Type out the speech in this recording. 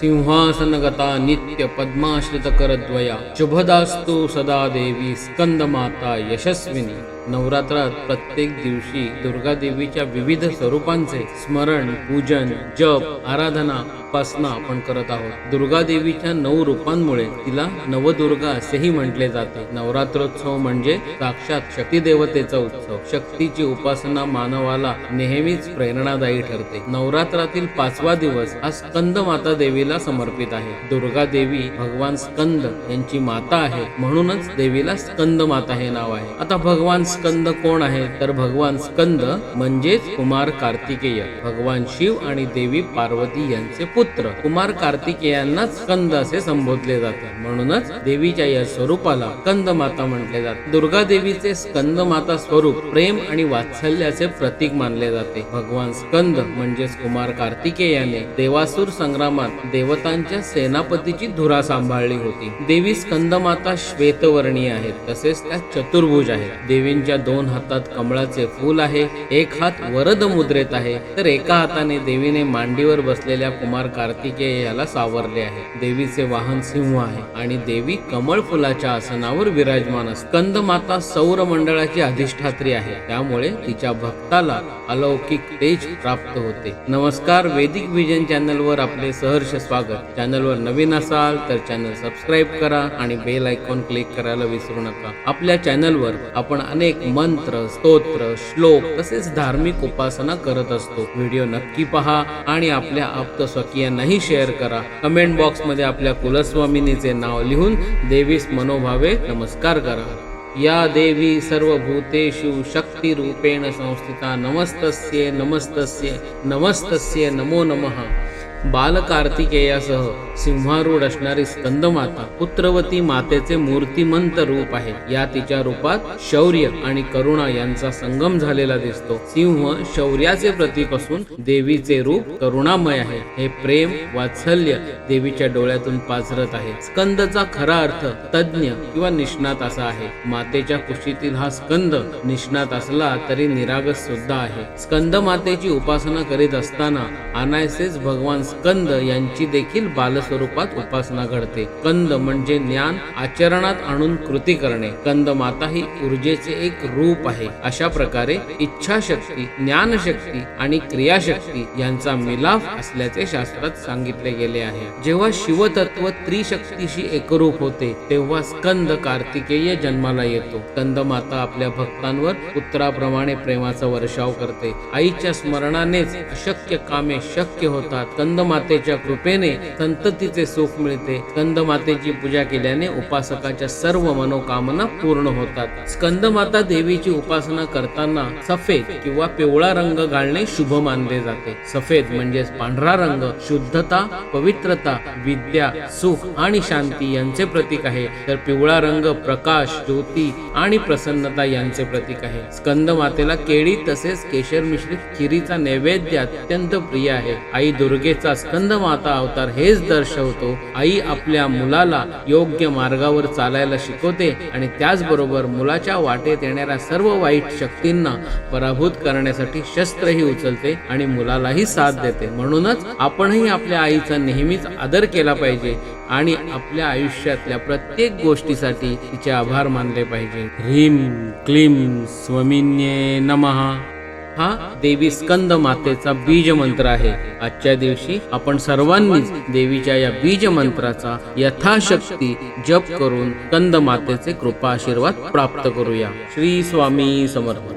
सिंहासनगता नित्य पद्माश्रितकरद्वया. शुभदास्तु सदा देवी स्कन्दमाता यशस्विनी. नवरात्रात प्रत्येक दिवशी दुर्गा देवीच्या विविध स्वरूपांचे स्मरण पूजन जप आराधना उपासना आपण करत आहोत. दुर्गा देवीच्या नऊ रूपांमुळे तिला नवदुर्गा असेही म्हटले जाते. नवरात्रोत्सव म्हणजे साक्षात शक्ती देवतेचा उत्सव. शक्तीची उपासना मानवाला नेहमीच प्रेरणादायी ठरते. नवरात्रातील पाचवा दिवस हा स्कंद माता देवीला समर्पित आहे. दुर्गा देवी भगवान स्कंद यांची माता आहे म्हणूनच देवीला स्कंद माता हे नाव आहे. आता भगवान स्कंद कोण आहे? तर भगवान स्कंद म्हणजेच कुमार कार्तिकेय. भगवान शिव आणि देवी पार्वती यांचे पुत्र. कुमार कार्तिकेयांनाच स्कंद असे संबोधले जाते म्हणूनच देवीच्या या स्वरूपाला स्कंद माता म्हटले जाते. दुर्गा देवीचे स्कंद माता स्वरूप प्रेम आणि वात्सल्याचे प्रतीक मानले जाते. भगवान स्कंद म्हणजेच कुमार कार्तिकेयाने देवासूर संग्रामात देवतांच्या सेनापतीची धुरा सांभाळली होती. देवी स्कंद माता श्वेतवर्णीय आहेत. तसेच त्या चतुर्भुज आहेत. त्यांच्या दोन हातात कमळाचे फूल आहे एक हात वरद मुद्रेत आहे तर एका हाताने देवीने मांडीवर बसलेल्या कुमार कार्तिकेय याला सावरले आहे. देवीचे वाहन सिंह आहे आणि देवी कमळ फुलाच्या आसनावर विराजमान असते. स्कंद माता सौर मंडळाची अधिष्ठात्री आहे. त्यामुळे तिच्या भक्ताला अलौकिक तेज प्राप्त होते. नमस्कार वेदिक विजन चॅनल वर आपले सहर्ष स्वागत. चॅनल वर नवीन असाल तर चॅनल सबस्क्राईब करा आणि बेल आयकॉन क्लिक करायला विसरू नका. आपल्या चॅनल वर आपण अनेक मंत्र स्तोत्र श्लोक तसेच धार्मिक उपासना करत असतो. व्हिडिओ नक्की पहा आणि आपल्या आप्त स्वकीयांनाही शेअर करा. कमेंट बॉक्समध्ये आपल्या कुलस्वामिनीचे नाव लिहून देवीस मनोभावे नमस्कार करा. या देवी सर्वभूतेषु शक्तिरूपेण संस्थिता. नमस्तस्ये नमस्तस्ये नमस्तस्ये नमो नमः. बालकार्तिकेयासह सिंहारूढ असणारी स्कंदमाता पुत्रवती मातेचे मूर्तिमंत रूप आहे. या तिच्या रूपात शौर्य आणि करुणा यांचा संगम झालेला दिसतो. सिंह शौर्याचे प्रतीक असून देवीचे रूप करुणामय आहे. हे प्रेम वात्सल्य देवीच्या डोळ्यातून पाझरत आहे. स्कंदचा खरा अर्थ तज्ञ किंवा निष्णात असा आहे. मातेच्या कुशीतील हा स्कंद निष्णात असला तरी निरागस सुद्धा आहे. स्कंद मातेची उपासना करीत असताना अनायसेच भगवान स्कंद यांची देखील बालस्वरूपात उपासना घडते. कंद म्हणजे ज्ञान आचरणात आणून कृती करणे. कंद माता ही ऊर्जेचे एक रूप आहे. अशा प्रकारे इच्छाशक्ती ज्ञानशक्ती आणि क्रियाशक्ती यांचा मिलाफ असल्याचे शास्त्रात सांगितले गेले आहे. जेव्हा शिवतत्व त्रिशक्तीशी एकरूप होते तेव्हा स्कंद कार्तिकेय जन्माला येतो. स्कंद माता आपल्या भक्तांवर पुत्राप्रमाणे प्रेमाचा वर्षाव करते. आईच्या स्मरणानेच अशक्य कामे शक्य होतात. कंद मातेच्या कृपेने संततीचे सुख मिळते. कंदमातेची पूजा केल्याने उपासकाच्या सर्व मनोकामना पूर्ण होतात. स्कंद माता देवीची उपासना करताना सफेद किंवा पिवळा रंग घालणे शुभ मानले जाते. सफेद म्हणजेच पांढरा रंग शुद्धता पवित्रता विद्या सुख आणि शांती यांचे प्रतीक आहे. तर पिवळा रंग प्रकाश ज्योती आणि प्रसन्नता यांचे प्रतीक आहे. स्कंद मातेला केळी तसेच केशर मिश्रित खिरीचा नैवेद्य अत्यंत प्रिय आहे. आई दुर्गेचा स्कंद माता अवतार हेच दर्शवतो. आई आपल्या मुलाला योग्य मार्गावर चालायला शिकवते आणि त्याचबरोबर मुलाच्या वाटेत येणाऱ्या सर्व वाईट शक्तींना पराभूत करण्यासाठी शस्त्रही उचलते आणि मुलालाही साथ देते. म्हणूनच आपणही आपल्या आईचा नेहमीच आदर केला पाहिजे आणि आपल्या आयुष्यातल्या प्रत्येक गोष्टीसाठी तिचे आभार मानले पाहिजे. ह्रीम क्लीम स्वमिन्ये नमः. हा देवी स्कंद मातेचा बीज मंत्र आहे. आजच्या दिवशी आपण सर्वांनीच देवीच्या या बीज मंत्राचा यथाशक्ती जप करून स्कंद मातेचे कृपा आशीर्वाद प्राप्त करूया. श्री स्वामी समर्थ.